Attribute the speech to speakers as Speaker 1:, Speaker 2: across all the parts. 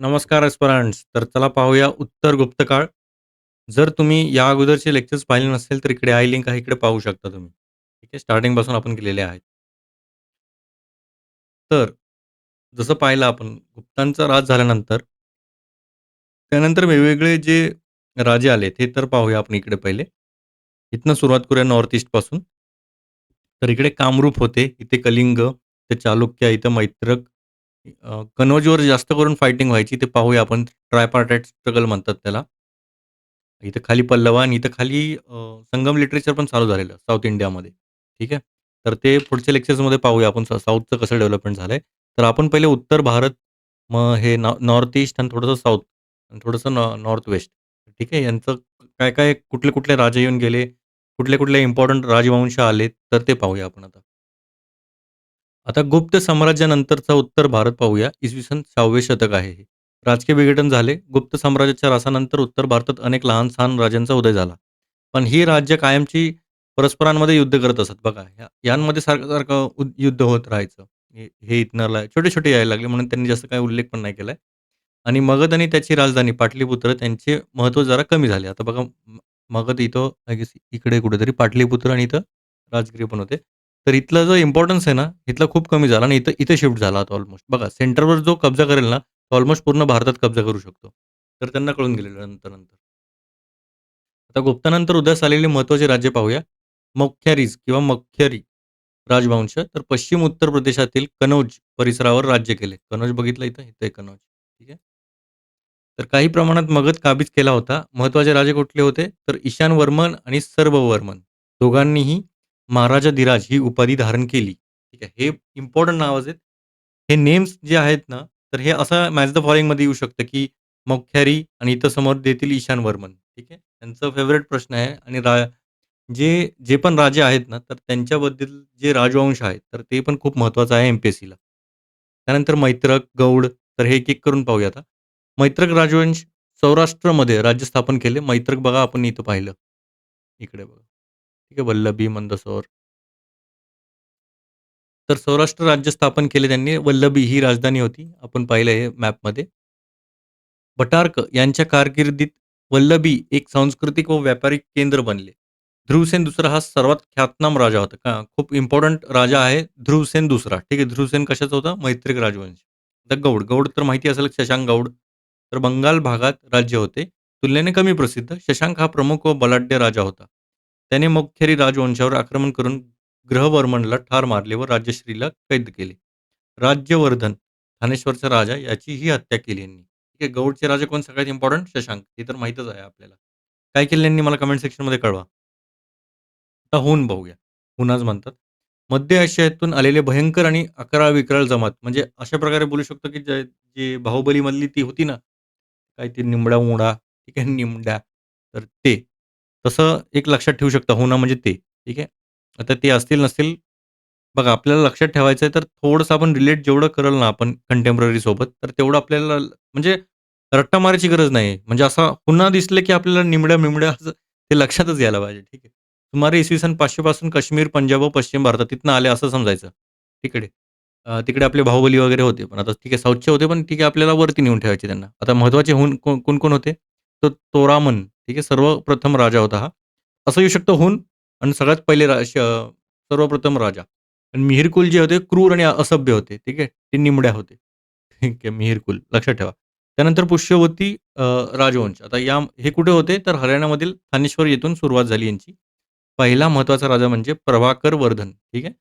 Speaker 1: नमस्कार एस्परांट्स तर चला पाहूया उत्तर गुप्तकाळ. जर तुम्ही या अगोदरचे लेक्चर्स पाहिले नसेल, तर इकडे आय लिंक आहे, इकडे पाहू शकता तुम्ही. ठीक आहे. स्टार्टिंगपासून आपण केलेले आहेत. तर जसं पाहिलं आपण गुप्तांचा राज झाल्यानंतर त्यानंतर वेगवेगळे जे राजे आले, ते तर पाहूया आपण इकडे पहिले. इथनं सुरुवात करूया नॉर्थ ईस्टपासून. तर इकडे कामरूप होते, इथे कलिंग, इथे चालुक्य, इथं मैत्रक, अ, कनौजवर जास्त करून फायटिंग व्हायची. ते पाहूया आपण. ट्रायपार्टाइट स्ट्रगल म्हणतात त्याला. इथं खाली पल्लव आणि इथं खाली अ, संगम लिटरेचर पण चालू झालेलं साउथ इंडियामध्ये. ठीक आहे. तर ते पुढच्या लेक्चर्समध्ये पाहूया आपण सा साऊथचं कसं डेव्हलपमेंट झालंय. तर आपण पहिले उत्तर भारत, मग हे नॉ नॉर्थ ईस्ट आणि थोडंसं साऊथ आणि थोडंसं नॉ नॉर्थ वेस्ट. ठीक आहे. यांचं काय-काय, कुठले-कुठले राजा येऊन गेले, कुठले-कुठले इम्पोर्टंट राजवंश आले, तर ते पाहूया आपण आता. आता गुप्त साम्राज्यानंतरचा उत्तर भारत पाहूया. इसवी सन सहावे शतक आहे हे. राजकीय विघटन झाले. गुप्त साम्राज्याच्या रासानंतर उत्तर भारतात अनेक लहान-सहान राजांचा उदय झाला. पण ही राज्य कायमची परस्परांमध्ये युद्ध करत असत. बघा, यांमध्ये सारखं-सारखं युद्ध होत राहायचं. हे हे छोटे-छोटे यायला लागले म्हणून त्यांनी जास्त काही उल्लेख पण नाही केलाय. आणि मगध आणि त्याची राजधानी पाटलीपुत्र त्यांचे महत्त्व जरा कमी झाले. आता बघा मगध इथं इकडे कुठेतरी पाटलीपुत्र आणि इथं राजगिरी पण होते. तर इथला जो इम्पॉर्टन्स आहे ना, इथला खूप कमी झाला आणि इथं इथे शिफ्ट झाला आता ऑलमोस्ट. बघा सेंटरवर जो कब्जा करेल ना, तो ऑलमोस्ट पूर्ण भारतात कब्जा करू शकतो. तर त्यांना कळून गेलेलं नंतर-नंतर. आता गुप्तानंतर उदयास आलेले महत्त्वाचे राज्य पाहूया. मख्यारीज किंवा मख्यरी राजवंश. तर पश्चिम उत्तर प्रदेशातील कनौज परिसरावर राज्य केले. कनौज बघितलं इथं? इथं कनौज. ठीक आहे. तर काही प्रमाणात मगध काबीज केला होता. महत्त्वाचे राजे कुठले होते? तर ईशान वर्मन आणि सर्ववर्मन दोघांनीही महाराजाधिराज ही उपाधी धारण केली. ठीक आहे. हे इम्पोर्टंट नावच आहेत. हे नेम्स जे आहेत ना, तर हे असं मॅच द फॉलोइंगमध्ये येऊ शकतं, की मौख्यारी आणि इथं समोर देतील ईशान वर्मन. ठीक आहे. त्यांचा फेव्हरेट प्रश्न आहे आणि रा जे जे पण राजे आहेत ना, तर त्यांच्याबद्दल जे राजवंश आहेत, तर ते पण खूप महत्त्वाचं आहे एम-पी-एस-सीला. त्यानंतर मैत्रक, गौड तर हे एक-एक करून पाहूया आता. मैत्रक राजवंश सौराष्ट्रमध्ये राज्य स्थापन केले. मैत्रक बघा आपण इथं पाहिलं. इकडे बघा. ठीक आहे. वल्लभी, मंदसौर. तर सौराष्ट्र राज्य स्थापन केले त्यांनी. वल्लभी ही राजधानी होती. आपण पाहिलं हे मॅपमध्ये. भटार्क यांच्या कारकिर्दीत वल्लभी एक सांस्कृतिक व व्यापारिक केंद्र बनले. ध्रुवसेन दुसरा हा सर्वात ख्यातनाम राजा होता. का खूप इम्पोर्टंट राजा आहे ध्रुवसेन दुसरा. ठीक आहे. ध्रुवसेन कशाचा होता? मैत्रिक राजवंश. द गौड. गौड तर माहिती असेल शशांक गौड. तर बंगाल भागात राज्य होते. तुलनेने कमी प्रसिद्ध. शशांक हा प्रमुख व बलाढ्य राजा होता. त्याने मगखेरी राजवंशावर आक्रमण करून ग्रहवर्मनला ठार मारले व राजश्रीला कैद केले. राज्यवर्धन, थानेश्वरचा राजा याचीही हत्या केली यांनी. ठीक आहे. गौडचे राजा कोण सगळ्यात इम्पॉर्टंट शशांक. हे तर माहीतच आहे आपल्याला. काय केलं यांनी मला कमेंट सेक्शनमध्ये कळवा. आता हून बघूया. हुनाज म्हणतात. मध्य आशियातून आलेले भयंकर आणि अकरा विकराळ जमात म्हणजे अशा प्रकारे बोलू शकतो, की जे बाहुबलीमधली ती होती ना, काय ती निमडा-मुडा, ठीक आहे, निमड्या. तर ते. तसं एक लक्षात ठेवू शकता. हो हुना म्हणजे ते. ठीक आहे. आता ते असतील नसतील बघा आपल्याला लक्षात ठेवायचं आहे, तर थोडंसं आपण रिलेट जेवढं करेल ना आपण कंटेम्पररी सोबत, तर तेवढं आपल्याला म्हणजे रट्टा मारायची गरज नाही. म्हणजे असा पुन्हा दिसलं, की आपल्याला निमड्या-बिमड्या असं ते लक्षातच यायला पाहिजे. ठीक आहे. सुमारे इसवी सन 500 पासून काश्मीर, पंजाब व पश्चिम भारतात तिथनं आले असं समजायचं. तिकडे. अ, तिकडे आपले बाहुबली वगैरे होते. पण आता ठीक आहे साऊथचे होते, पण ठीक आहे आपल्याला वरती नेऊन ठेवायचे त्यांना. आता महत्त्वाचे होऊन कोण कोण-कोण होते? तर तोरामन. ठीक आहे. सर्वप्रथम राजा होता हा. असं येऊ शकतं हुन आणि सगळ्यात पहिले रा श सर्वप्रथम राजा. आणि मिहिरकुल जे होते क्रूर आणि असभ्य होते. ठीक आहे. ते निमड्या होते. ठीक आहे. मिहिरकुल लक्षात ठेवा. त्यानंतर पुष्यवती अ, राजवंश. आता या हे कुठे होते? तर हरियाणामधील थानेश्वर येथून सुरुवात झाली यांची. पहिला महत्त्वाचा राजा म्हणजे प्रभाकर वर्धन. ठीक आहे.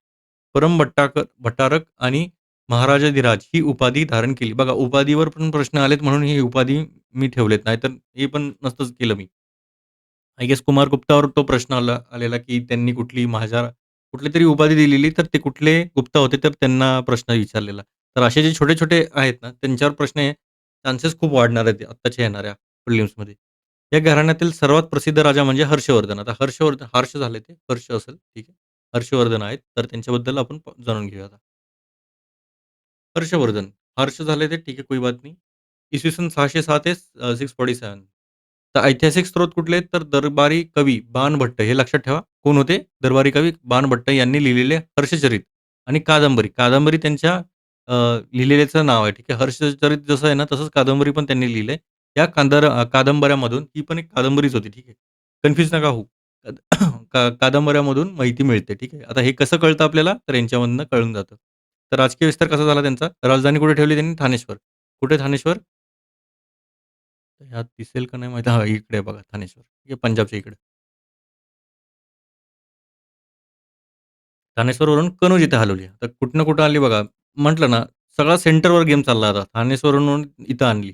Speaker 1: परम भट्टाकर भट्टारक आणि महाराजाधिराज ही उपाधी धारण केली. बघा उपाधीवर पण प्रश्न आलेत म्हणून ही उपाधी मी ठेवलेत. नाहीतर हे पण नसतंच केलं मी. आय गेस कुमारगुप्तावर तो प्रश्न आला आलेला, की त्यांनी कुठली महाजा कुठलीतरी उपाधी दिलेली, तर ते कुठले गुप्ता होते, तर त्यांना प्रश्न विचारलेला. तर असे जे छोटे-छोटे आहेत ना, त्यांच्यावर प्रश्न चान्सेस खूप वाढणार आहेत आत्ताच्या येणाऱ्या प्रिलिम्समध्ये. या घराण्यातील सर्वात प्रसिद्ध राजा म्हणजे हर्षवर्धन. आता हर्षवर्धन हर्ष झाले ते, हर्ष असेल ठीक आहे. हर्षवर्धन आहेत. तर त्यांच्याबद्दल आपण प जाणून घेऊया आता. हर्षवर्धन. हर्ष झाले ते ठीक आहे, कोई बात नहीं. इसवी सन 607 ते अ, 647. तर ऐतिहासिक स्रोत कुठले आहेत? तर दरबारी कवी बाणभट्ट हे लक्षात ठेवा. कोण होते? दरबारी कवी बाणभट्ट यांनी लिहिलेले हर्षचरित आणि कादंबरी. कादंबरी त्यांच्या अ, लिहिलेल्याचं नाव आहे. ठीक आहे. हर्षचरित जसं आहे ना, तसंच कादंबरी पण त्यांनी लिहिलंय. या कांदर कादंबऱ्यामधून ही पण एक कादंबरीच होती. ठीक आहे. कन्फ्यूज नका होऊ. का कादंबऱ्यामधून माहिती मिळते. ठीक आहे. आता हे कसं कळतं आपल्याला? तर यांच्यामधनं कळून जातं. तर राजकीय विस्तार कसा झाला त्यांचा? राजधानी कुठे ठेवली त्यांनी? थानेश्वर कुठे थानेश्वर ह्यात दिसेल का नाही माहिती हा इकडे बघा थानेश्वर हे पंजाबच्या इकडे. थानेश्वरवरून कनौज इथे हलवली. तर कुठनं कुठं आली बघा. म्हटलं ना, सगळा सेंटरवर गेम चालला होता. ठाणेश्वरवरून इथं आणली.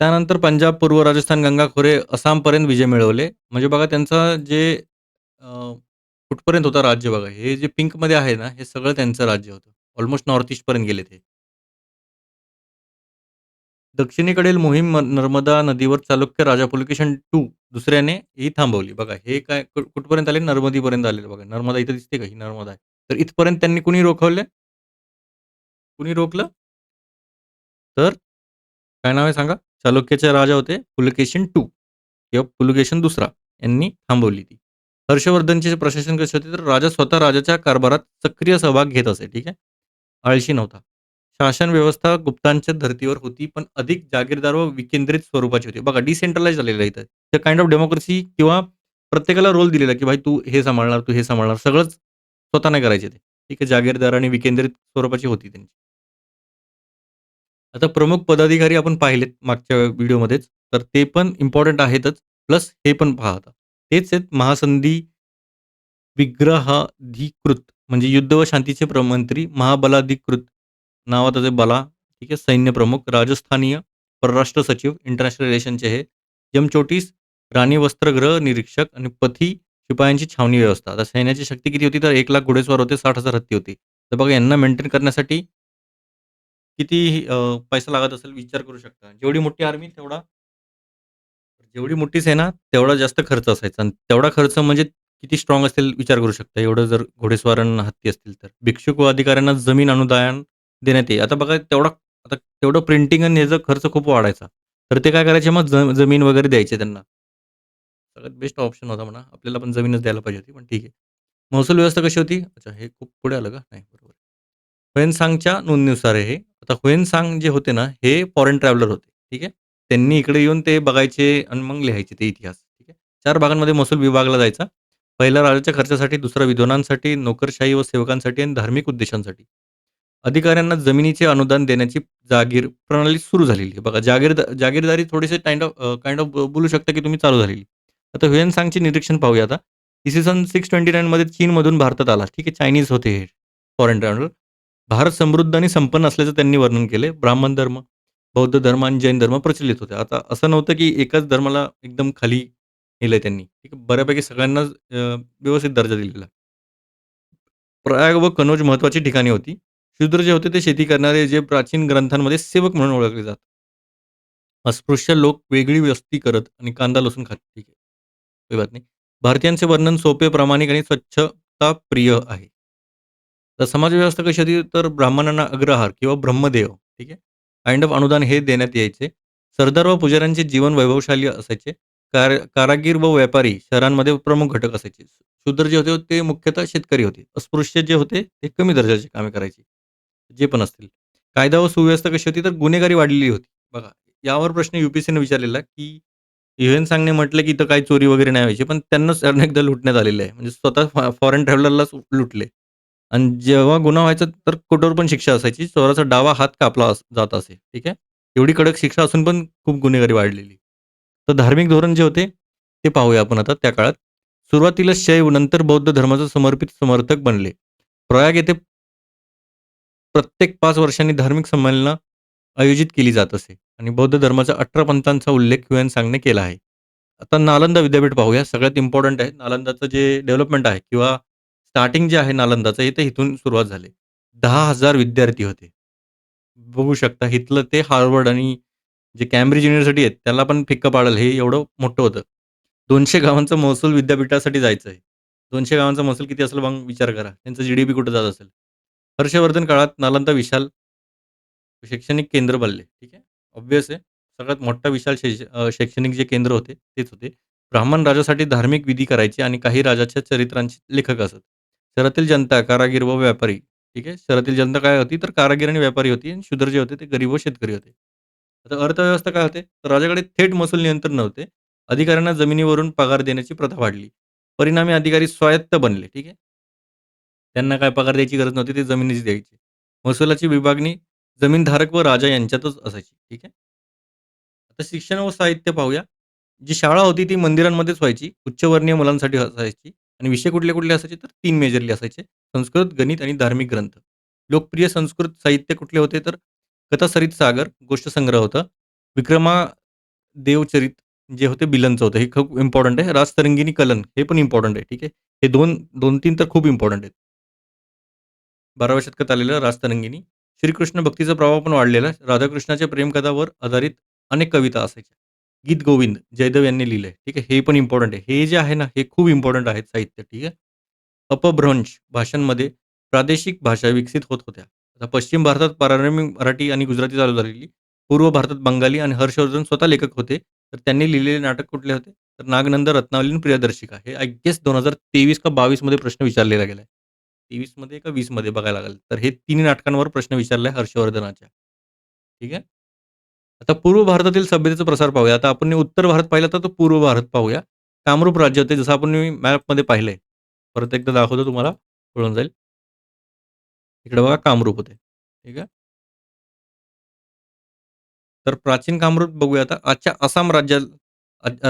Speaker 1: त्यानंतर पंजाब, पूर्व राजस्थान, गंगा खोरे, आसामपर्यंत विजय मिळवले. म्हणजे बघा त्यांचा जे कुठपर्यंत होता राज्य बघा. हे जे पिंकमध्ये आहे ना, हे सगळं त्यांचं राज्य होतं. ऑलमोस्ट नॉर्थ ईस्टपर्यंत गेले ते. दक्षिणेकडील मोहीम नर्मदा नदीवर चालुक्य राजा पुलकेशन II दुसऱ्याने ही थांबवली. बघा हे काय कुठपर्यंत आले? नर्मदीपर्यंत आलेले बघा. नर्मदा इथे दिसते का? ही नर्मदा आहे. तर इथपर्यंत त्यांनी कुणी रोखवले? कुणी रोखलं? तर काय नाव आहे सांगा? चालुक्याचे राजा होते पुलकेशन II किंवा पुलकेशन दुसरा यांनी थांबवली ती. हर्षवर्धनचे प्रशासन कसे होते? तर राजा स्वतः राजाच्या कारभारात सक्रिय सहभाग घेत असे. ठीक आहे. आळशी नव्हता. शासन व्यवस्था गुप्तांच्या धर्तीवर होती, पण अधिक जागीरदार व विकेंद्रित स्वरूपाची होती. बघा डिसेंट्रलाइज झालेलं आहे इथं. ते काइंड ऑफ डेमोक्रेसी किंवा प्रत्येकाला रोल दिलेला, की भाई तू हे सांभाळणार, तू हे सांभाळणार. सगळंच स्वतः नाही करायचे ते. ठीक आहे. जागीरदार आणि विकेंद्रित स्वरूपाची होती त्यांची. आता प्रमुख पदाधिकारी आपण पाहिलेत मागच्या व्हिडिओमध्येच. तर ते पण इम्पॉर्टंट आहेतच. प्लस हे पण पाहता तेच आहेत महासंधी विग्रहाधिकृत म्हणजे युद्ध व शांतीचे प्रमंत्री, महाबलाधिकृत नावात आहे बला, ठीक आहे. सैन्य प्रमुख, राजस्थानीय, परराष्ट्र सचिव, इंटरनॅशनल रिलेशनचे हे, जमचोटीस, राणी वस्त्रगृह निरीक्षक आणि पथी शिपायांची छावणी व्यवस्था. आता सैन्याची शक्ती किती होती? तर एक लाख घोडेस्वार होते, साठ हजार हत्ती होती. तर बघा यांना मेंटेन करण्यासाठी किती पैसा लागत असेल विचार करू शकता. जेवढी मोठी आर्मी तेवढा जेवढी मोठी सेना तेवढा जास्त खर्च असायचा आणि तेवढा खर्च म्हणजे किती स्ट्रॉंग असेल विचार करू शकता. एवढं जर घोडेस्वारांना हत्ती असतील तर. भिक्षुक व अधिकाऱ्यांना जमीन अनुदान देण्यात येईल. आता बघा तेवढा आता तेवढं प्रिंटिंग आणि याचा खर्च खूप वाढायचा. तर ते काय करायचे मग जमीन वगैरे द्यायचे त्यांना. सगळ्यात बेस्ट ऑप्शन होता म्हणा. आपल्याला पण जमीनच द्यायला पाहिजे होती, पण ठीक आहे. महसूल व्यवस्था कशी होती? अच्छा हे खूप पुढे आलं का? नाही बरोबर. ह्वेनसांगच्या नोंदीनुसार आहे हे. आता ह्वेनसांग जे होते ना, हे फॉरेन ट्रॅव्हलर होते. ठीक आहे. त्यांनी इकडे येऊन ते बघायचे आणि मग लिहायचे ते इतिहास. ठीक आहे. 4 भागांमध्ये महसूल विभागला जायचा. पहिला राजाच्या खर्चासाठी, दुसरा विद्वानांसाठी, नोकरशाही व सेवकांसाठी आणि धार्मिक उद्देशांसाठी. अधिकाऱ्यांना जमिनीचे अनुदान देण्याची जागीर प्रणाली सुरू झालेली आहे. बघा जागीर जागीरदारी थोडीशी kind of uh, kind of बोलू शकता, की तुम्ही चालू झालेली. आता ह्वेनसांगचे निरीक्षण पाहूया आता. इसवी सन 629 मध्ये चीनमधून भारतात आला. ठीक आहे. चायनीज होते हे फॉरेन ट्रॅव्हलर. भारत समृद्ध आणि संपन्न असल्याचं त्यांनी वर्णन केले. ब्राह्मण धर्म, बौद्ध धर्म आणि जैन धर्म प्रचलित होते. आता असं नव्हतं, की एकाच धर्माला एकदम खाली नेलंय त्यांनी. ठीक आहे. बऱ्यापैकी सगळ्यांनाच अ, व्यवस्थित दर्जा दिलेला. प्रयाग व कनौज महत्त्वाची ठिकाणे होती. शूद्र जे होते ते शेती करणारे जे प्राचीन ग्रंथांमध्ये सेवक म्हणून ओळखले जात. अस्पृश्य लोक वेगळी व्यस्ती करत आणि कांदा लसूण खात. ठीक आहे. काही बात नाही. भारतीयांचे वर्णन सोपे, प्रामाणिक आणि स्वच्छता प्रिय आहे. तर समाज व्यवस्था कशी होती? तर ब्राह्मणांना अग्रहार किंवा ब्रह्मदेव, ठीक आहे. काइंड ऑफ अनुदान हे देण्यात यायचे. सरदार व पुजाऱ्यांचे जीवन वैभवशाली असायचे. कार कारागीर व व्यापारी शहरांमध्ये प्रमुख घटक असायचे. शूद्र जे होते ते मुख्यतः शेतकरी होते. अस्पृश्य जे होते ते कमी दर्जाची कामे करायचे. जे पण असतील. कायदा व सुव्यवस्था कशी होती? तर गुन्हेगारी वाढलेली होती. बघा यावर प्रश्न यू-पी-एस-सीने विचारलेला की ह्युएन म्हटलं की इथं काही चोरी वगैरे नाही व्हायची. पण त्यांनाच अनेकदा लुटण्यात आलेलं आहे. म्हणजे स्वतः फॉ फॉरेन ट्रॅव्हलरलाच लुटले. आणि जेव्हा गुन्हा व्हायचा तर कठोर पण शिक्षा असायची. चोराचा डावा हात कापला अस जात असे. ठीक आहे. एवढी कडक शिक्षा असून पण खूप गुन्हेगारी वाढलेली. तर धार्मिक धोरण जे होते ते पाहूया आपण आता त्या काळात. सुरुवातीला शैव नंतर बौद्ध धर्माचं समर्पित समर्थक बनले. प्रयाग येथे प्रत्येक 5 वर्षांनी धार्मिक संमेलनं आयोजित केली जात असे आणि बौद्ध धर्माच्या 18 पंथांचा उल्लेख ह्युएन केला आहे. आता नालंदा विद्यापीठ पाहूया. सगळ्यात इम्पोर्टंट आहे. नालंदाचं जे डेव्हलपमेंट आहे किंवा स्टार्टिंग जे आहे नालंदाचं हे तर इथून सुरुवात झाली. 10,000 विद्यार्थी होते. बघू शकता इथलं ते हार्वर्ड आणि जे कॅम्ब्रिज युनिव्हर्सिटी आहे त्याला पण फिक्क पाडेल हे एवढं मोठं होतं. 200 गावांचा महसूल विद्यापीठासाठी जायचं आहे. 200 गावांचा महसूल किती असेल मग विचार करा. त्यांचं जी-डी-पी कुठं जात असेल. हर्षवर्धन काळात नालंदा विशाल शैक्षणिक केंद्र बनले. ठीक आहे. ऑब्व्हियस आहे. सगळ्यात मोठा विशाल अ, शैक्षणिक जे केंद्र होते तेच होते. ब्राह्मण राजासाठी धार्मिक विधी करायचे आणि काही राजाच्या चरित्रांचे लेखक असत. शहरातील जनता, कारागीर व व्यापारी ठीक आहे. शहरातील जनता काय होती, तर कारागीर आणि व्यापारी होती आणि शूद्र जे होते ते गरीब व शेतकरी होते. आता अर्थव्यवस्था काय होते, तर राजाकडे थेट महसूल नियंत्रण नव्हते. अधिकाऱ्यांना जमिनीवरून पगार देण्याची प्रथा वाढली. परिणामी अधिकारी स्वायत्त बनले. ठीक आहे. त्यांना काय पगार द्यायची गरज नव्हती, ते जमिनीच द्यायची. महसुलाची विभागणी जमीनधारक व राजा यांच्यातच असायची. ठीक आहे. आता शिक्षण व साहित्य पाहूया. जी शाळा होती ती मंदिरांमध्येच व्हायची. उच्चवर्णीय मुलांसाठी असायची आणि विषय कुठले-कुठले असायचे तर 3 मेजरली असायचे. संस्कृत, गणित आणि धार्मिक ग्रंथ. लोकप्रिय संस्कृत साहित्य कुठले होते तर कथासरित सागर, गोष्ट संग्रह होता. विक्रमादेवचरित जे होते बिलनचं होतं. हे खूप इम्पोर्टंट आहे. राजतरंगिणी कलन हे पण इम्पोर्टंट आहे. ठीक आहे. हे 2 2-3 तर खूप इम्पोर्टंट आहेत. 12व्या शतकात आलेलं राजतरंगिणी. श्रीकृष्ण भक्तीचा प्रभाव पण वाढलेला राधाकृष्णाच्या प्रेमकथावर आधारित अनेक कविता असायच्या. गीत गोविंद जयदेव यांनी लिहिलंय. ठीक आहे. हे पण इम्पॉर्टंट आहे. हे जे आहे ना, हे खूप इम्पॉर्टंट आहेत साहित्य. ठीक आहे. अपभ्रंश भाषांमध्ये प्रादेशिक भाषा विकसित होत होत्या. आता पश्चिम भारतात पारंभिक मराठी आणि गुजराती चालू झालेली. पूर्व भारतात बंगाली आणि हर्षवर्धन स्वतः लेखक होते. तर त्यांनी लिहिलेले नाटक कुठले होते? तर नागनंद, रत्नावली आणि प्रियदर्शिका. हे आय गेस 2023 का 22 मध्ये प्रश्न विचारलेला गेलाय. 23 मध्ये का 20 मध्ये बघायला लागेल. तर हे तिन्ही नाटकांवर प्रश्न विचारलाय हर्षवर्धनाच्या. ठीक आहे. आता पूर्व भारतातील सभ्यतेचा प्रसार पाहूया. आता आपण उत्तर भारत पाहिला तर तो पूर्व भारत पाहूया. कामरूप राज्य होते जसं आपण मॅपमध्ये पाहिलंय. परत एकदा दाखवतो तुम्हाला कळून जाईल. इकडे बघा कामरूप होते. ठीक आहे. तर प्राचीन कामरूप बघूया आता. आजच्या आसाम राज्या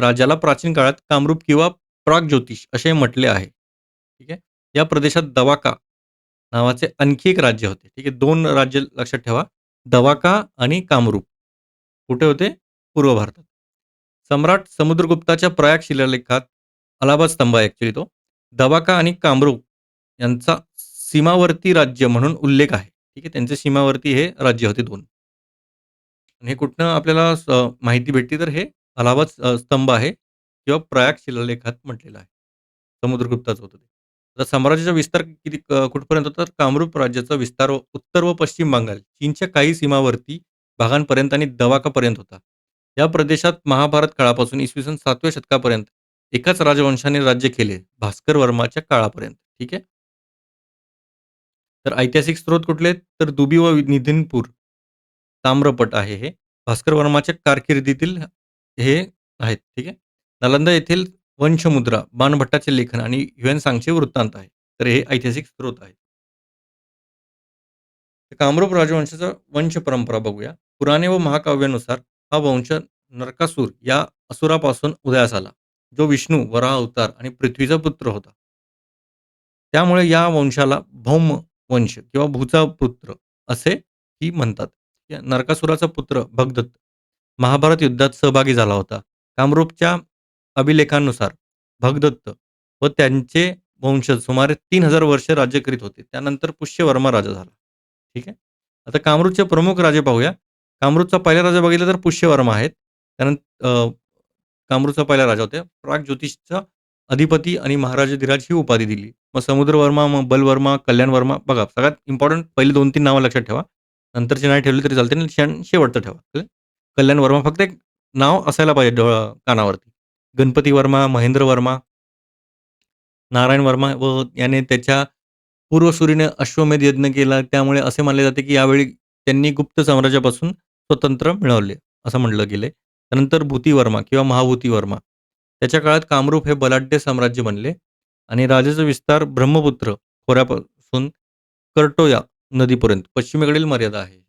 Speaker 1: राज्याला प्राचीन काळात कामरूप किंवा प्राग ज्योतिष असे म्हटले आहे. ठीक आहे. या प्रदेशात दवाका नावाचे आणखी एक राज्य होते. ठीक आहे. दोन राज्य लक्षात ठेवा. दवाका आणि कामरूप. कुठे होते? पूर्व भारतात. सम्राट समुद्रगुप्ताच्या प्रयाग शिलालेखात अलाहाबाद स्तंभ आहे ॲक्च्युली तो. दवाका आणि कामरूप यांचा सीमावर्ती राज्य म्हणून उल्लेख आहे. ठीक आहे. त्यांचे सीमावर्ती हे राज्य होते दोन आणि हे कुठनं आपल्याला माहिती भेटते तर हे अलाहाबाद स्तंभ आहे किंवा प्रयाग शिलालेखात म्हटलेलं आहे. समुद्रगुप्ताचं होतं ते. तर साम्राज्याचा विस्तार किती कुठपर्यंत होता? तर कामरूप राज्याचा विस्तार उत्तर व पश्चिम बंगाल, चीनच्या काही सीमावर्ती भागांपर्यंत आणि दवाकापर्यंत होता. या प्रदेशात महाभारत काळापासून इसवी सन 7व्या शतकापर्यंत एकाच राजवंशाने राज्य केले. भास्कर वर्माच्या काळापर्यंत. ठीक आहे. तर ऐतिहासिक स्रोत कुठले आहेत? तर दुबी व निधिनपूर ताम्रपट आहे हे. भास्कर वर्माच्या कारकिर्दीतील हे आहेत. ठीक आहे. नालंदा येथील वंशमुद्रा, बाणभट्टाचे लेखन आणि ह्युएन वृत्तांत आहे. तर हे ऐतिहासिक स्रोत आहेत. कामरूप राजवंशाचा वंश परंपरा बघूया. पुराणे व महाकाव्यानुसार हा वंश नरकासूर या असुरापासून उदयास आला, जो विष्णू, वराह अवतार आणि पृथ्वीचा पुत्र होता. त्यामुळे या वंशाला भौम वंश किंवा भूचा पुत्र असेही म्हणतात. नरकासुराचा पुत्र भगदत्त महाभारत युद्धात सहभागी झाला होता. कामरूपच्या अभिलेखांनुसार भगदत्त व त्यांचे वंशज सुमारे तीन हजार वर्ष राज्य करीत होते. त्यानंतर पुष्यवर्मा राजा झाला. ठीक आहे. आता कामरूपचे प्रमुख राजे पाहूया. कामरूपचा पहिला राजा बघितला तर पुष्यवर्मा आहेत. त्यानंतर अ, कामरूपचा पहिला राजा होत्या प्राग ज्योतिषचा अधिपती आणि महाराजाधिराज ही उपाधी दिली. मग समुद्रवर्मा, मग बलवर्मा, कल्याणवर्मा बघा सगळ्यात इम्पॉर्टंट पहिले 2-3 नावं लक्षात ठेवा. नंतरचे नाही ठेवले तरी चालते क्षण शेवटचं ठेवा. कल्याण वर्मा फक्त एक नाव असायला पाहिजे डोळा कानावरती. गणपती वर्मा, महेंद्र वर्मा, नारायण वर्मा व याने त्याच्या पूर्वसुरीने अश्वमेध यज्ञ केला. त्यामुळे असे मानले जाते की यावेळी त्यांनी गुप्त साम्राज्यापासून स्वतंत्र मिळवले, असं म्हटलं गेलंय. त्यानंतर भूतीवर्मा किंवा महाभूतीवर्मा. त्याच्या काळात कामरूप हे बलाढ्य साम्राज्य बनले आणि राजाचा विस्तार ब्रह्मपुत्र खोऱ्यापासून कर्टोया नदीपर्यंत पश्चिमेकडील मर्यादा आहे.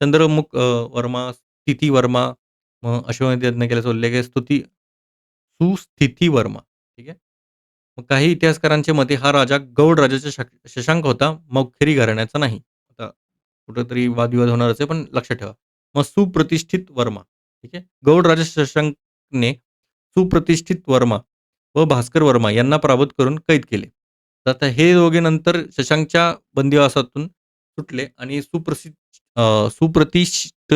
Speaker 1: चंद्रमुख वर्मा, स्थितीवर्मा, मग अश्वमेध यज्ञ केल्याचा उल्लेख आहे. स्तुती सुस्थिती वर्मा ठीक आहे. मग काही इतिहासकारांचे मते हा राजा गौड राजाचा शशांक होता, मौखरी घराण्याचा नाही. आता कुठंतरी वादविवाद होणार असे पण लक्षात ठेवा. व सुप्रतिष्ठित वर्मा. ठीक आहे. गौड राजा शशांकने सुप्रतिष्ठित वर्मा व भास्कर वर्मा यांना पराभूत करून कैद केले. तर आता हे दोघे नंतर शशांकच्या बंदिवासातून सुटले आणि सुप्रसिद्ध सुप्रतिष्ठ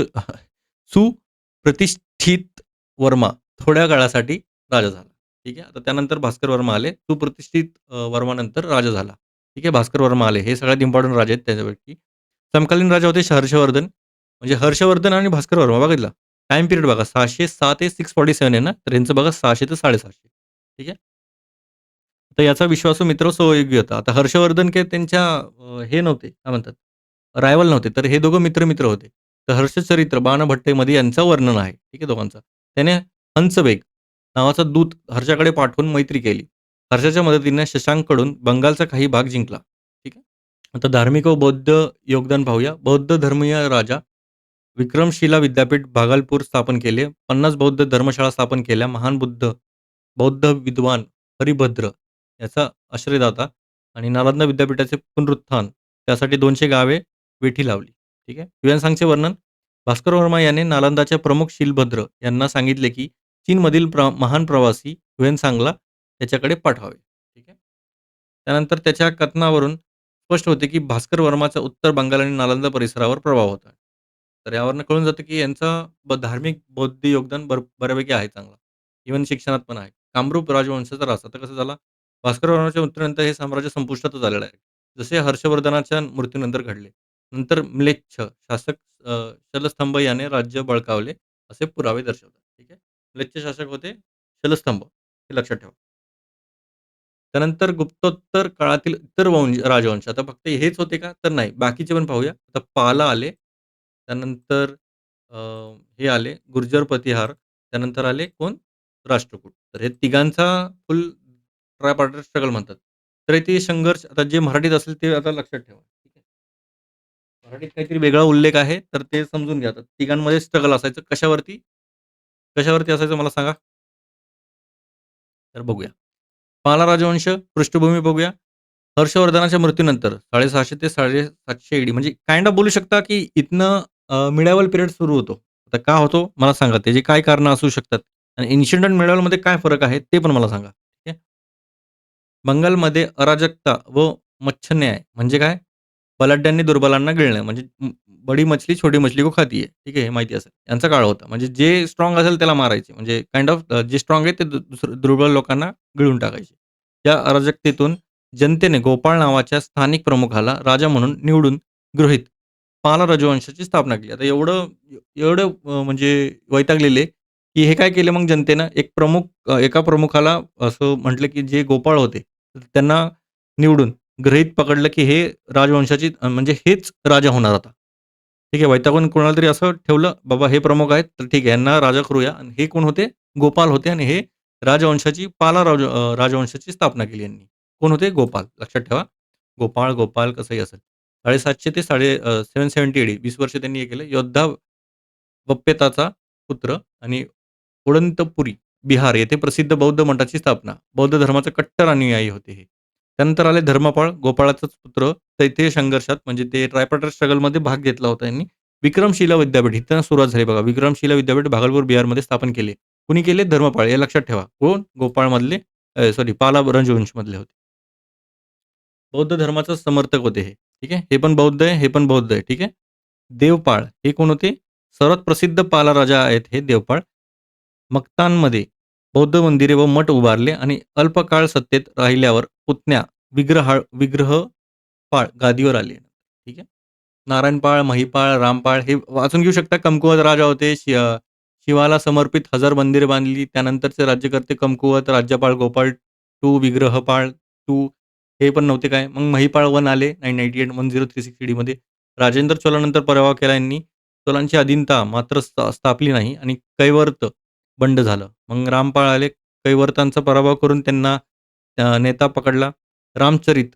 Speaker 1: सुप्रतिष्ठित वर्मा थोड्या काळासाठी राजा झाला. ठीक आहे. आता त्यानंतर भास्कर वर्मा आले. सुप्रतिष्ठित वर्मानंतर राजा झाला. ठीक आहे. भास्कर वर्मा आले. हे सगळ्यात इम्पॉर्टंट राजे आहेत त्याच्यापैकी. समकालीन राजा होते हर्षवर्धन. म्हणजे हर्षवर्धन आणि भास्कर वर्मा बघितला. टाईम पिरियड बघा 606 ते 647 आहे ना, तर यांचं बघा सहाशे ते 650. ठीक आहे. तर याचा विश्वासू मित्र सहयोगी होता. आता हर्षवर्धन काही त्यांच्या हे नव्हते, काय म्हणतात, रायवल नव्हते. तर हे दोघं मित्र-मित्र होते. तर हर्षचरित्र बाणभट्टेमध्ये यांचं वर्णन आहे. ठीक आहे दोघांचं. त्याने हंसबेग नावाचा दूत हर्षाकडे पाठवून मैत्री केली. हर्षाच्या मदतीने शशांककडून बंगालचा काही भाग जिंकला. ठीक आहे. आता धार्मिक व बौद्ध योगदान पाहूया. बौद्ध धर्मीय राजा विक्रमशिला विद्यापीठ भागलपूर स्थापन केले. 50 बौद्ध धर्मशाळा स्थापन केल्या. महान बुद्ध बौद्ध विद्वान हरिभद्र याचा आश्रयदाता आणि नालंदा विद्यापीठाचे पुनरुत्थान त्यासाठी दोनशे गावे वेठी लावली. ठीक आहे. युएनसांगचे वर्णन भास्कर वर्मा याने नालंदाच्या प्रमुख शिलभद्र यांना सांगितले, की चीनमधील प्र महान प्रवासी युएनसांगला त्याच्याकडे पाठवावे. ठीक आहे. त्यानंतर त्याच्या कथनावरून स्पष्ट होते, की भास्कर वर्माचा उत्तर बंगाल आणि नालंदा परिसरावर प्रभाव होता. तर यावरनं कळून जातं, की यांचं ब धार्मिक बौद्ध योगदान बर बऱ्यापैकी आहे चांगलं. इव्हन शिक्षणात पण आहे. कामरूप राजवंशाचा ऱ्हास. आता कसं झाला, भास्कर मृत्यूनंतर हे साम्राज्य संपुष्टातच आलेलं आहे. जसे हर्षवर्धनाच्या मृत्यूनंतर घडले. नंतर म्लेच्छ शासक अ, शलस्तंभ याने राज्य बळकावले, असे पुरावे दर्शवतात. ठीक आहे. म्लेच्छ शासक होते शलस्तंभ. हे लक्षात ठेवा. त्यानंतर गुप्तोत्तर काळातील इतर वंश राजवंश. आता फक्त हेच होते का? तर नाही. बाकीचे पण पाहूया. आता पाला आले. त्यानंतर अ, हे आले गुर्जर प्रतिहार. त्यानंतर आले कोण? राष्ट्रकूट. तर हे तिघांचा फुल ट्रायपार्टाइट स्ट्रगल म्हणतात. तर ते संघर्ष आता जे मराठीत असेल ते आता लक्षात ठेवा. ठीक आहे. मराठीत काहीतरी वेगळा उल्लेख आहे, तर ते समजून घ्या. तर तिघांमध्ये स्ट्रगल असायचं. कशावरती? कशावरती असायचं मला सांगा? तर बघूया. पाला राजवंश पृष्ठभूमी बघूया. हर्षवर्धनाच्या मृत्यूनंतर 650 ते 750 एडी म्हणजे काइंड ऑफ बोलू शकता, की इथनं अ, पिरियड सुरू होतो. आता का होतो? मला सांगा. त्याची काय कारणं असू शकतात? आणि इन्शंट आणि मिडॅवलमध्ये काय फरक आहे? ते पण मला सांगा. ठीक आहे. बंगालमध्ये अराजकता व मच्छन्याय म्हणजे काय? बलाढ्यांनी दुर्बलांना गिळणे. म्हणजे म बडी मछली छोटी मछली को खाती है. ठीक आहे. हे माहिती असेल. यांचा काळ होता. म्हणजे जे स्ट्राँग असेल त्याला मारायचे. म्हणजे काइंड ऑफ जे स्ट्राँग आहे ते दु दुसरं दुर्बल लोकांना गिळून टाकायचे. या अराजकतेतून जनतेने गोपाळ नावाच्या स्थानिक प्रमुखाला राजा म्हणून निवडून गृहीत पाला राजवंशाची स्थापना केली. आता एवढं एवढं अ, म्हणजे वैतागलेले, की हे काय केलं मग जनतेनं एक प्रमुख एका प्रमुखाला असं म्हटलं, की जे गोपाळ होते, त्यांना निवडून गृहीत पकडलं, की हे राजवंशाची म्हणजे हेच राजा होणार आता. ठीक आहे. वैतागून कोणाला तरी असं ठेवलं, बाबा हे प्रमुख आहेत, तर ठीक आहे यांना राजा करूया. आणि हे कोण होते? गोपाल होते आणि हे राजवंशाची पाला राज राजवंशाची स्थापना केली यांनी. कोण होते? गोपाल. लक्षात ठेवा. गोपाळ, गोपाल कसंही असेल. 750 ते साडे अ, 770 एडी 20 वर्ष त्यांनी हे केलं. योद्धा बप्पेताचा पुत्र आणि उडंतपुरी, बिहार येथे प्रसिद्ध बौद्ध मठाची स्थापना. बौद्ध धर्माचे कट्टर अनुयायी होते हे. त्यानंतर आले धर्मपाळ, गोपाळाचाच पुत्र. तैत्तिरीय संघर्षात म्हणजे ते ट्रायपार्टाइट स्ट्रगलमध्ये भाग घेतला होता यांनी. विक्रमशिला विद्यापीठ इथनं सुरुवात झाली बघा. विक्रमशिला विद्यापीठ भागलपूर, बिहारमध्ये स्थापन केले. कुणी केले? धर्मपाळ. हे लक्षात ठेवा. कोण? गोपाळमधले अ, सॉरी पाला रंजवंशमधले होते. बौद्ध धर्माचे समर्थक होते हे. ठीक आहे. हे पण बौद्ध आहे, हे पण बौद्ध आहे. ठीक आहे. देवपाळ हे कोण होते? सर्वात प्रसिद्ध पाला राजा आहेत हे देवपाळ. मक्तांमध्ये बौद्ध मंदिरे व मठ उभारले आणि अल्पकाळ सत्तेत राहिल्यावर पुतण्या विग्रहाळ विग्रहपाळ गादीवर आले. ठीक आहे. नारायणपाळ, महिपाळ, रामपाळ हे वाचून घेऊ शकता. कमकुवत राजा होते. शि शिवाला समर्पित हजार मंदिरे बांधली. त्यानंतरचे राज्यकर्ते कमकुवत, राज्यपाळ गोपाळ टू, विग्रहपाळ टू हे पण नव्हते काय. मग महिपाळ वन आले nine ninety eight one zero three six डीमध्ये राजेंद्र चोलानंतर पराभव केला यांनी. चोलांची अधीनता मात्र स्थापली नाही आणि कैवर्त बंड झालं. मग रामपाळ आले. कैवर्तांचा पराभव करून त्यांना नेता पकडला. रामचरित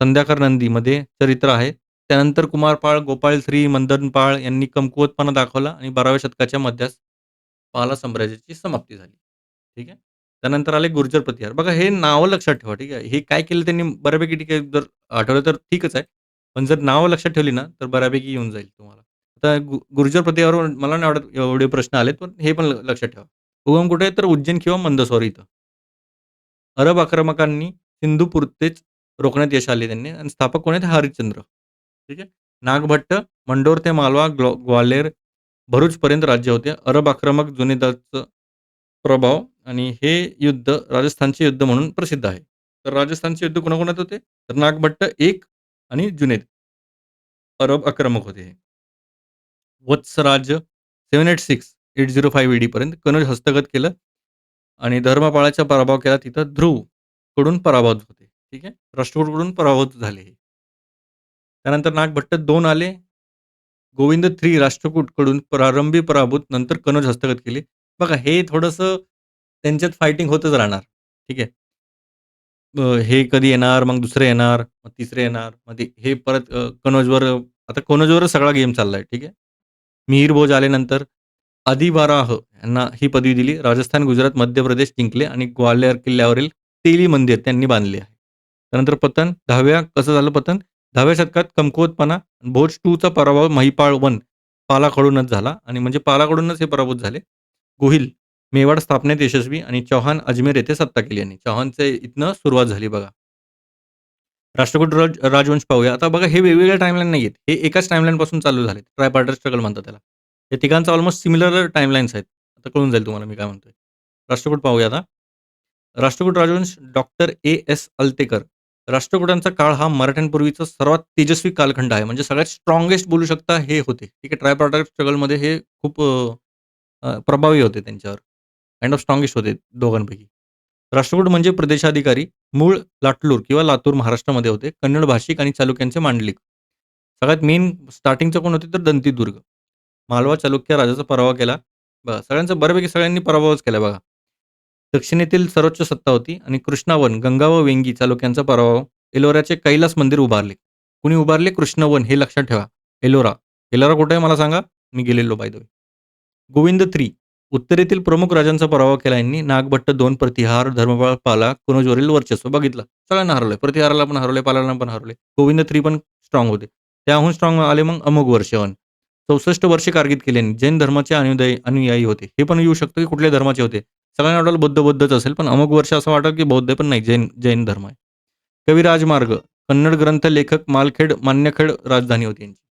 Speaker 1: संध्याकर नंदीमध्ये चरित्र आहे. त्यानंतर कुमारपाळ, गोपाळ श्री मंदनपाळ यांनी कमकुवतपणा दाखवला आणि 12व्या शतकाच्या मध्यास पाला साम्राज्याची समाप्ती झाली. ठीक आहे. त्यानंतर आले गुर्जर प्रतिहार. बघा हे नावं लक्षात ठेवा. ठीक आहे. हे काय केलं त्यांनी बऱ्यापैकी ठीक आहे. जर आठवलं तर ठीकच आहे. पण जर नावं लक्षात ठेवली ना, तर बऱ्यापैकी येऊन जाईल तुम्हाला. आता गु गुर्जर प्रतिहारावरून मला नाही वाटत एवढे प्रश्न आलेत, पण हे पण ल लक्षात ठेवा. उगम कुठे आहे? तर उज्जैन किंवा मंदसौर इथं. अरब आक्रमकांनी सिंधुपुरतेच रोखण्यात यश आले त्यांनी आणि स्थापक कोण आहेत? हरिश्चंद्र. ठीक आहे. नागभट्ट, मंडोर ते मालवा, ग्लो ग्वाल्हेर, भरूचपर्यंत राज्य होते. अरब आक्रमक जुनेदाचा प्रभाव आणि हे युद्ध राजस्थानचे युद्ध म्हणून प्रसिद्ध आहे. तर राजस्थानचे युद्ध कोणाकोणात होते? तर नागभट्ट एक आणि जुनैद. अरब आक्रमक होते हे. वत्सराज 786 805 एडीपर्यंत कनौज हस्तगत केलं आणि धर्मपाळाचा पराभव केला तिथं ध्रुवकडून पराभूत होते. ठीक आहे. राष्ट्रकूटकडून पराभूत झाले हे. त्यानंतर नागभट्ट 2 आले. गोविंद III राष्ट्रकूटकडून प्रारंभी पराभूत, नंतर कनौज हस्तगत केले. बघा हे थोडंसं त्यांच्यात फायटिंग होतच राहणार. ठीक आहे. अ, हे कधी येणार, मग दुसरे येणार, मग तिसरे येणार. मग ते हे परत अ, आता कनोजवरच सगळा गेम चाललाय. ठीक आहे. मिहीर भोज आल्यानंतर आदिबाराह यांना ही पदवी दिली. राजस्थान, गुजरात, मध्य प्रदेश जिंकले आणि ग्वाल्हेर किल्ल्यावरील तेली मंदिर त्यांनी बांधले आहे. त्यानंतर पतन 10व्या कसं झालं पतन? 10व्या शतकात कमकुवतपणा, भोज 2 चा पराभव महिपाळ 1 पालाकडूनच झाला आणि म्हणजे पालाकडूनच हे पराभूत झाले. गोहिल मेवाड स्थापनेत यशस्वी आणि चौहान अजमेर येथे सत्ता केली यांनी. चौहानचे इथनं सुरुवात झाली बघा. राष्ट्रकूट राज राजवंश पाहूया. आता बघा हे वेगवेगळ्या टाईमलाईन आहेत हे एकाच टाईमलाईनपासून चालू झाले. ट्रायपार्टाइट स्ट्रगल म्हणतात त्याला. हे तिघांचा ऑलमोस्ट सिमिलर टाईमलाईन्स आहेत. आता कळून जाईल तुम्हाला मी काय म्हणतोय. राष्ट्रकूट पाहूया आता. राष्ट्रकूट राजवंश डॉक्टर ए. एस. अल्तेकर. राष्ट्रकुटांचा काळ हा मराठ्यांपूर्वीचा सर्वात तेजस्वी कालखंड आहे. म्हणजे सगळ्यात स्ट्रॉंगेस्ट बोलू शकता हे होते. ठीक आहे. ट्रायपार्टाइट स्ट्रगलमध्ये हे खूप प्रभावी होते त्यांच्यावर. काइंड ऑफ स्ट्रॉंगेस्ट होते दोघांपैकी. राष्ट्रकूट म्हणजे प्रदेशाधिकारी मूळ लाटलूर किंवा लातूर महाराष्ट्रामध्ये होते. कन्नड भाषिक आणि चालुक्यांचे मांडलिक. सगळ्यात मेन स्टार्टिंगचं कोण होते तर दंतीदुर्ग. मालवा चालुक्य राजाचा पराभव केला. बघा सगळ्यांचा बऱ्यापैकी सगळ्यांनी पराभवच केला बघा. दक्षिणेतील सर्वोच्च सत्ता होती आणि कृष्णावन, गंगा व वेंगी चालुक्यांचा पराभव. एलोऱ्याचे कैलास मंदिर उभारले. कुणी उभारले? कृष्णवन हे लक्षात ठेवा. एलोरा. एलोरा कुठे आहे मला सांगा? मी गेलेलो बाय द गोविंद थ्री उत्तरेतील प्रमुख राजांचा पराभव केला यांनी. नागभट्ट दोन प्रतिहार, धर्मपाळ पाला, कनौजवरील वर्चस्व बघितलं. सगळ्यांना हरवलंय. प्रतिहाराला पण हरवले पालाला पण हरवले गोविंद थ्री पण स्ट्रॉंग होते. त्याहून स्ट्रॉंग आले मग अमोघवर्षवन. 64 वर्षे कारकीर्द केली जैन धर्माचे अनुदयी अनुयायी होते. हे पण येऊ शकतं की कुठल्या धर्माचे होते. सगळ्यांना वाटेल बुद्ध बुद्धच असेल, पण अमुक वर्ष असं वाटत की बौद्ध पण नाही जैन जैन धर्म आहे. कविराजमार्ग कन्नड ग्रंथ लेखक मालखेड मान्यखेड राजधानी होती यांची.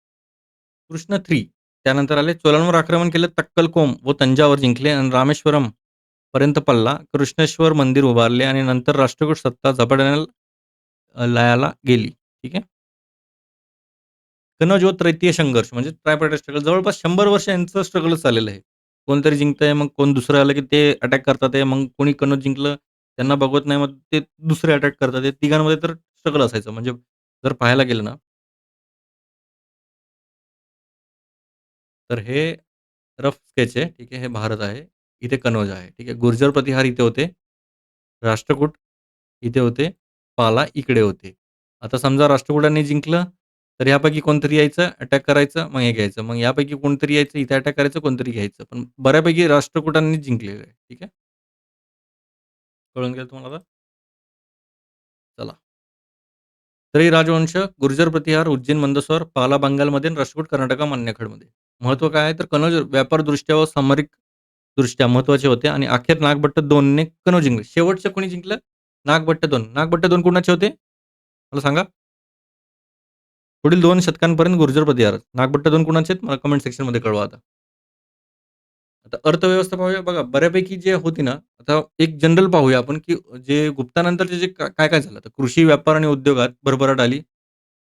Speaker 1: कृष्ण थ्री त्यानंतर आले. चोलांवर आक्रमण केलं. तक्कलकोम व तंजावर जिंकले आणि रामेश्वरम पर्यंत पल्ला. कृष्णेश्वर मंदिर उभारले आणि नंतर राष्ट्रकूट सत्ता झपाट्याने लयाला गेली. ठीक आहे. कनौज व तृतीय संघर्ष म्हणजे ट्रायपार्टाइट स्ट्रगल जवळपास शंभर वर्ष यांचं स्ट्रगलच चाललेलं आहे. कोणतरी जिंकतंय, मग कोण दुसरं आलं की ते अटॅक करतात आहे. मग कोणी कनौज जिंकलं, त्यांना बघवत नाही, मग ते दुसरे अटॅक करतात आहे. तिघांमध्ये तर स्ट्रगल असायचं. म्हणजे जर पाहायला गेलं ना तर हे रफ स्केच आहे. ठीक आहे. हे भारत आहे. इथे कनौज आहे. ठीक आहे. गुर्जर प्रतिहार इथे होते. राष्ट्रकूट इथे होते. पाला इकडे होते. आता समजा राष्ट्रकूटांनी जिंकलं, तर यापैकी कोणतरी यायचं, अटॅक करायचं, मग हे घ्यायचं. मग यापैकी कोणतरी यायचं, इथे अटॅक करायचं, कोणतरी घ्यायचं. पण बऱ्यापैकी राष्ट्रकुटांनी जिंकलेलं आहे. ठीक आहे. कळून गेलं तुम्हाला आता? तरी राजवंश, गुर्जर प्रतिहार, उज्जैन मंदसौर, पाला बंगालमध्ये आणि राष्ट्रकूट कर्नाटका मान्यखडमध्ये महत्त्व काय आहे तर कनौज व्यापारदृष्ट्या व सामरिक दृष्ट्या महत्त्वाचे होते आणि अखेर नागभट्ट दोनने कनौज जिंकले. शेवटचं कोणी जिंकलं? नागभट्ट दोन नागभट्ट दोन कुणाचे होते? मला सांगा? पुढील दोन शतकांपर्यंत गुर्जर प्रतिहार. नागभट्ट 2 कुणाचे आहेत? मला कमेंट सेक्शनमध्ये कळवा आता. आता अर्थव्यवस्था पाहूया. बघा बऱ्यापैकी जे होती ना, आता एक जनरल पाहूया आपण, की जे गुप्तानंतरचे जे काय-काय झालं. तर कृषी, व्यापार आणि उद्योगात भरभराट आली.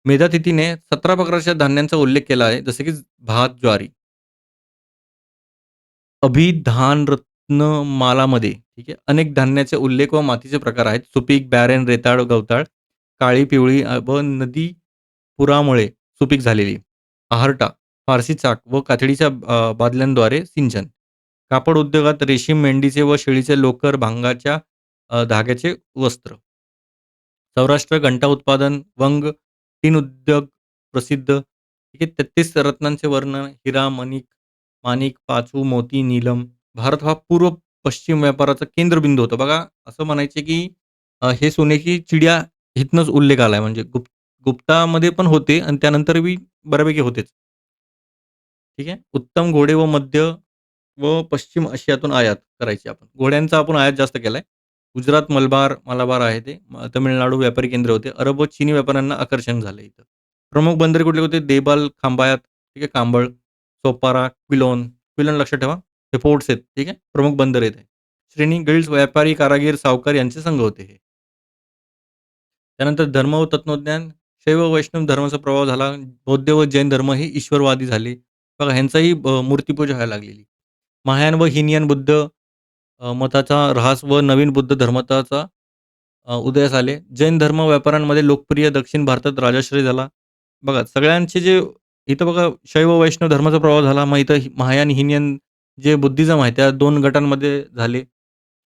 Speaker 1: मेधातिथीने 17 प्रकारच्या धान्यांचा उल्लेख केला आहे. जसे की भात, ज्वारी. अभिधानरत्नमालामध्ये ठीक आहे. अनेक धान्याचे उल्लेख व मातीचे प्रकार आहेत. सुपीक, बॅरेन, रेताळ, गवताळ, काळी, पिवळी अ, व नदी पुरामुळे सुपीक झालेली. आहारटा, फारसी चाक व कातडीच्या अ, बादल्यांद्वारे सिंचन. कापड उद्योगात रेशीम, मेंढीचे व शेळीचे लोकर, भांगाच्या अ, धाग्याचे वस्त्र. सौराष्ट्र घंटा उत्पादन, वंग, तीन उद्योग प्रसिद्ध. ठीक आहे. 33 रत्नांचे वर्णन, हिरा, मणिक, माणिक, पाचू, मोती, नीलम. भारत हा पूर्व पश्चिम व्यापाराचा केंद्रबिंदू होता. बघा असं म्हणायचे की अ, हे सोने की चिड्या इथनंच उल्लेख आलाय. म्हणजे गुप गुप्तामध्ये पण होते आणि त्यानंतर बी बऱ्यापैकी होतेच. ठीक आहे. उत्तम घोडे व मध्य व पश्चिम आशियातून आयात करायची आपण. घोड्यांचा आपण आयात जास्त केलाय. गुजरात, मलबार मलाबार आहे ते. तमिळनाडू व्यापारी केंद्र होते. अरब व चीनी व्यापाऱ्यांना आकर्षण झालं इथं. प्रमुख बंदरे कुठले होते? देबाल, खांबायात, ठीक आहे. कांबळ, सोपारा, क्विलोन. क्विलोन लक्षात ठेवा. हे पोर्ट्स आहेत. ठीक आहे. प्रमुख बंदर आहेत श्रेणी, गिल्ड्स, व्यापारी, कारागीर, सावकार यांचे संघ होते हे. त्यानंतर धर्म व तत्त्वज्ञान. शैव वैष्णव धर्माचा प्रभाव झाला. बौद्ध व जैन धर्म हे ईश्वरवादी झाले. बघा ह्यांचाही अ, मूर्तिपूजा व्हायला लागलेली. महायान व हीनयान बुद्ध अ, मताचा ऱ्हास व नवीन बुद्ध धर्मताचा अ, उदयास आले. जैन धर्म व्यापाऱ्यांमध्ये लोकप्रिय दक्षिण भारतात राजाश्रय झाला. बघा सगळ्यांचे जे इथं बघा शैव वैष्णव धर्माचा प्रभाव झाला. मग इथं महायान, हीनयान जे बुद्धिझम आहे त्या 2 गटांमध्ये झाले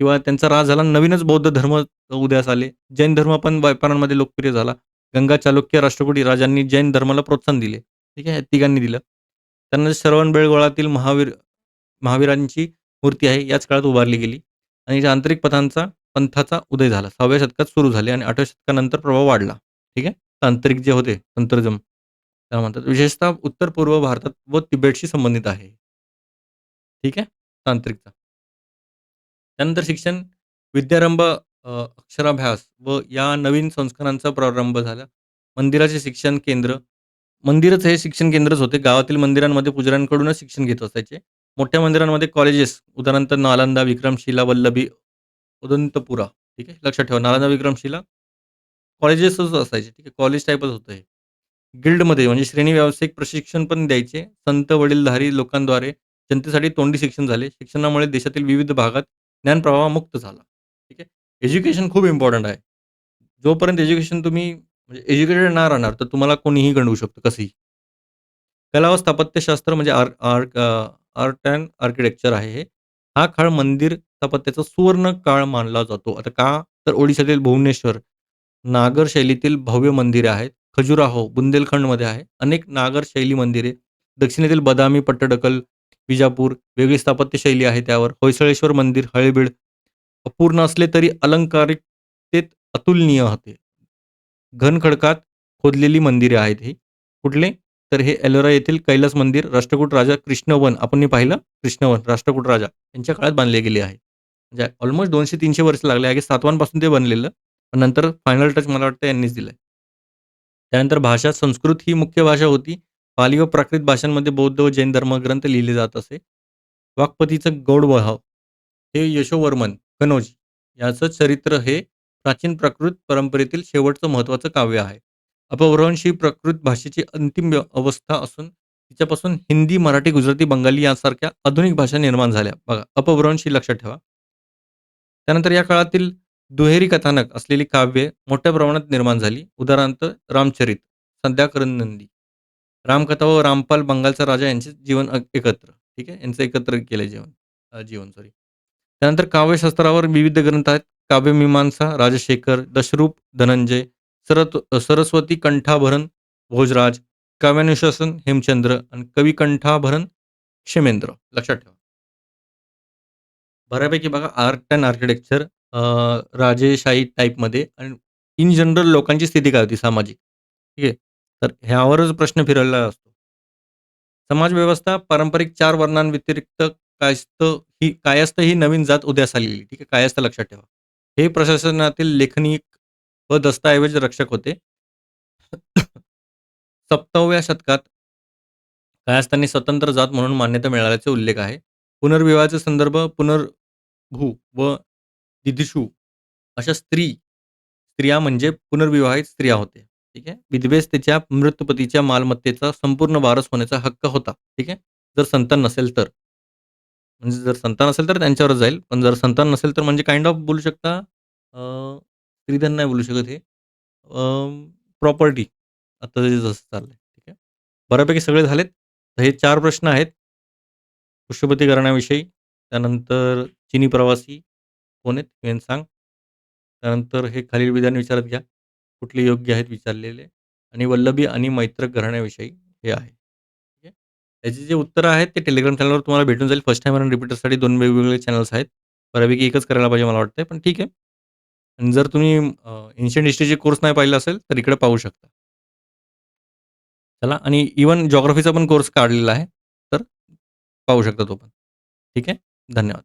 Speaker 1: किंवा त्यांचा ऱ्हास झाला. नवीनच बौद्ध धर्म उदयास आले. जैन धर्म पण व्यापाऱ्यांमध्ये लोकप्रिय झाला. गंगा चालुक्य राष्ट्रकुटी राजांनी जैन धर्माला प्रोत्साहन दिले. ठीक आहे. तिघांनी दिलं. त्यांना श्रवणबेळगोळातील महावीर महावीरांची मूर्ती आहे याच काळात उभारली गेली आणि तांत्रिक पथांचा पंथाचा उदय झाला. सहाव्या शतकात सुरू झाले आणि आठव्या शतकानंतर प्रभाव वाढला. ठीक आहे. तांत्रिक जे होते तंत्रजम त्याला म्हणतात. विशेषतः उत्तर-पूर्व भारतात व तिबेटशी संबंधित आहे. ठीक आहे. तांत्रिकता. त्यानंतर शिक्षण, विद्यारंभ, अक्षराभ्यास व या नवीन संस्कारांचा प्रारंभ झाला. मंदिराचे शिक्षण केंद्र. मंदिरच हे शिक्षण केंद्रच होते. गावातील मंदिरांमध्ये पुजाऱ्यांकडूनच शिक्षण घेत असायचे. मोठ्या मंदिरांमध्ये कॉलेजेस उदाहरणार्थ नालंदा, विक्रमशिला, वल्लभी, उदंतपुरा. ठीक आहे. लक्षात ठेवा नालंदा, विक्रमशिला कॉलेजेसच असायचे. ठीक आहे. कॉलेज टाइपच होतं हे. गिल्डमध्ये म्हणजे श्रेणी व्यावसायिक प्रशिक्षण पण द्यायचे. संत वडीलधारी लोकांद्वारे जनतेसाठी तोंडी शिक्षण झाले. शिक्षणामुळे देशातील विविध भागात ज्ञानप्रवाह मुक्त झाला. ठीक आहे. एज्युकेशन खूप इम्पोर्टंट आहे. जोपर्यंत एज्युकेशन तुम्ही म्हणजे एज्युकेटेड ना राहणार, तर तुम्हाला कोणीही गणवू शकतो कसंही. कला व स्थापत्यशास्त्र म्हणजे आर आर्क आर्ट अँड आर्किटेक्चर आहे हे. हा काळ मंदिर स्थापत्याचा सुवर्ण काळ मानला जातो. आता का? तर ओडिशातील भुवनेश्वर, नागर शैलीतील भव्य मंदिरे आहेत. खजुराहो, बुंदेलखंडमध्ये आहे. अनेक नागर शैली मंदिरे. दक्षिणेतील बदामी, पट्टडकल, विजापूर वेगळी स्थापत्य शैली आहे त्यावर. होयसळेश्वर मंदिर, हळेबीड अपूर्ण असले तरी अलंकारिकतेत अतुलनीय होते. घनखडकात खोदलेली मंदिरे आहेत ही. कुठले? तर हे एलोरा येथील कैलास मंदिर, राष्ट्रकूट राजा कृष्णवन आपण पाहिलं कृष्णवन, राष्ट्रकूट राजा यांच्या काळात बांधले गेले आहे. म्हणजे ऑलमोस्ट दोनशे तीनशे वर्ष लागले. आहे सातवांपासून ते बनलेलं. पण नंतर फायनल टच मला वाटतं यांनीच दिलंय त्यानंतर भाषा, संस्कृत ही मुख्य भाषा होती. पाली व प्राकृत भाषांमध्ये बौद्ध व जैन धर्मग्रंथ लिहिले जात असे. वाक्पतीचं गौड वहाव हे यशोवर्मन कनोज याचं चरित्र हे प्राचीन प्राकृत परंपरेतील शेवटचं महत्त्वाचं काव्य आहे. अपभ्रंश ही प्राकृत भाषेची अंतिम व्य अवस्था असून तिच्यापासून हिंदी, मराठी, गुजराती, बंगाली यासारख्या आधुनिक भाषा निर्माण झाल्या. बघा अपभ्रंश ही लक्षात ठेवा. त्यानंतर या काळातील दुहेरी कथानक असलेली काव्ये मोठ्या प्रमाणात निर्माण झाली. उदाहरणार्थ रामचरित, संध्याकरनंदी, रामकथा व रामपाल बंगालचा राजा यांचे जीवन अ, एकत्र. ठीक आहे. यांचं एकत्र केले जीवन अ, जीवन सॉरी. त्यानंतर काव्यशास्त्रावर विविध ग्रंथ आहेत. काव्यमीमांसा राजशेखर, दशरूप धनंजय, सरत सरस्वती कंठाभरण भोजराज, काव्यानुशासन हेमचंद्र आणि कवी कंठाभरण क्षेमेंद्र. लक्षात ठेवा. बऱ्यापैकी बघा आर्ट अँड आर्किटेक्चर राजेशाही टाईपमध्ये आणि इन जनरल लोकांची स्थिती काय होती सामाजिक. ठीक आहे. तर ह्यावरच प्रश्न फिरवलेला असतो. समाजव्यवस्था पारंपरिक चार वर्णांव्यतिरिक्त कायस्थ ही कायस्थ ही नवीन जात उदयास आलेली. ठीक आहे. कायस्थ लक्षात ठेवा. हे प्रशासनातील लेखनिक व दस्तऐवज रक्षक होते. 7व्या शतकात कायस्थानी स्वतंत्र जात म्हणून मान्यता मिळाल्याचे उल्लेख आहे. पुनर्विवाहाचे संदर्भ पुनर्भू व दिदिशू अशा स्त्री स्त्रिया म्हणजे पुनर्विवाहित स्त्रिया होते ठीक आहे. विधवेस तिच्या मृतपतीच्या मालमत्तेचा संपूर्ण वारस होण्याचा हक्क होता. ठीक आहे. जर संतान नसेल तर. म्हणजे जर संतान असेल तर त्यांच्यावरच जाईल. पण जर संतान नसेल तर म्हणजे काइंड ऑफ बोलू शकता अ, स्त्रीधन नाही बोलू शकत हे. अ, प्रॉपर्टी आता जे जसं चाललंय. ठीक आहे. बऱ्यापैकी सगळे झालेत. तर हे 4 प्रश्न आहेत. पुष्यपती घराण्याविषयी. त्यानंतर चिनी प्रवासी कोण आहेत? मेन सांग. त्यानंतर हे खालील विधान विचारात घ्या. कुठले योग्य आहेत विचारलेले आणि वल्लभी आणि मैत्रक घराण्याविषयी हे आहे. त्याची जे उत्तरं आहेत ते टेलिग्राम चॅनलवर तुम्हाला भेटून जाईल. फर्स्ट टाईमर आणि रिपीटरसाठी 2 वेगवेगळे चॅनल्स आहेत. बऱ्यापैकी एकच करायला पाहिजे मला वाटतंय. पण ठीक आहे. आणि जर तुम्ही अ, एन्शियंट हिस्ट्रीचे कोर्स नाही पाहिला असेल तर इकडे पाहू शकता. चला आणि इव्हन जिओग्राफीचा पण कोर्स काढलेला आहे. तर पाहू शकता तो पण. ठीक आहे. धन्यवाद.